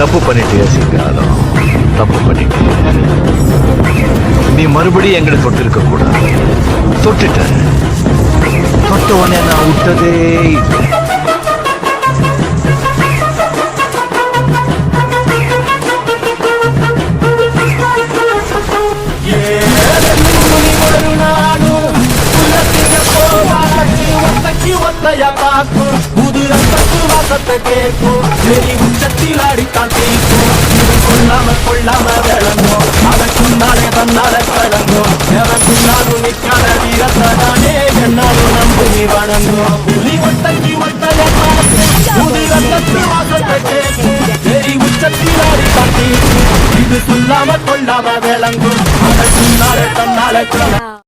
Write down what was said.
தப்பு பண்ணிட்டியா சிங்காரம் தப்பு பண்ணிட்டிய. நீ மறுபடியும் எங்களை தொட்டிருக்க கூடாது. தொட்டுட்ட தொட்ட உடனே நான் விட்டதே இல்லை. புது ரத்தத்து வாசத்தை கேட்கும் உச்சத்தில் அடித்த கொள்ளாம கொள்ளாம விளங்கும் அதற்குன்னாலே தன்னால கலங்கும் எவனுக்குன்னாலும் நிற்காத வீரத்தானே என்னாலும் நம்பு நீ வணங்கும் புலி ஒத்தக்கி ஒத்தைய பார்க்கும் புது ரத்தத்து வாசத்தை கேட்கும் உச்சத்தில் அடித்தான் தீக்கும் இது சொல்லாம கொள்ளாம விளங்கும். அதற்குன்னாலே தன்னாலே கலங்கும்